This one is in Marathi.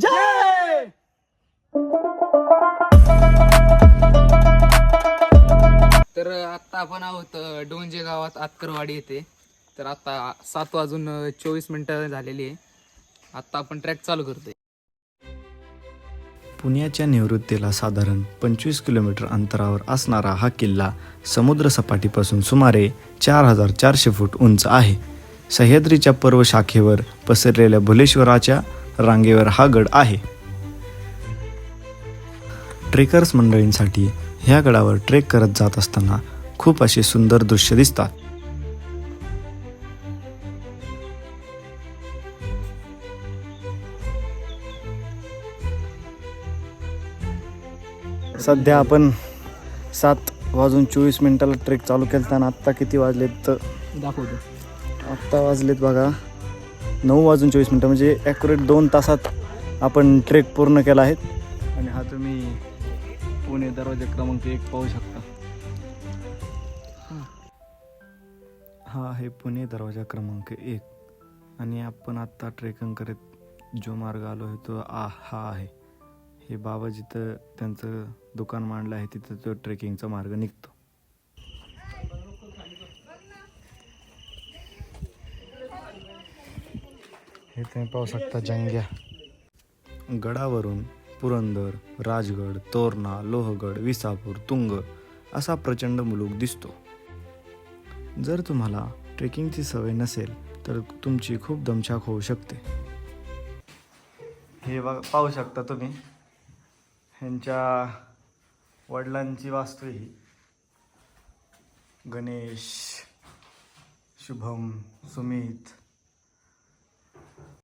जय! तर आत्ता आपण आहोत डोंजे गावात आतकरवाडी येथे. तर आता सात वाजून चोवीस मिनटं झालेली आहे. आत्ता आपण ट्रॅक चालू करतोय. पुण्याच्या निवृत्तीला साधारण पंचवीस किलोमीटर अंतरावर असणारा हा किल्ला समुद्रसपाटीपासून सुमारे चार हजार चारशे फूट उंच आहे. सह्याद्रीच्या पर्व शाखेवर पसरलेल्या भुलेश्वराच्या रांगेवर हा गड आहे. ट्रेकर्स मंडळींसाठी ह्या गडावर ट्रेक करत जात असताना खूप असे सुंदर दृश्य दिसतात. सध्या आपण सात वाजून चोवीस मिनिटाला ट्रेक चालू केला आणि आत्ता किती वाजलेत? तर दाखवतो. आत्ता वाजलेत बघा. नऊ वाजून चोवीस मिनटं म्हणजे ॲक्युरेट दोन तासात आपण ट्रेक पूर्ण केला आहे. आणि हा तुम्ही पुणे दरवाजा क्रमांक एक पाहू शकता. हा आहे पुणे दरवाजा क्रमांक एक. आणि आपण आत्ता ट्रेकिंग करत जो मार्ग आलो आहे तो आ हा आहे. हे बाबा जिथं त्यांचं दुकान मांडलं आहे तिथं तो ट्रेकिंगचा मार्ग निघतो. हे तुम्ही पाहू शकता जंग्या. गडावरून पुरंदर राजगड तोरणा लोहगड विसापूर तुंग असा प्रचंड मुलूक दिसतो. जर तुम्हाला ट्रेकिंगची सवय नसेल तर तुमची खूप दमछाक होऊ शकते. हे बघा पाहू शकता तुम्ही. ह्यांच्या वडिलांची वास्तू ही. गणेश शुभम सुमित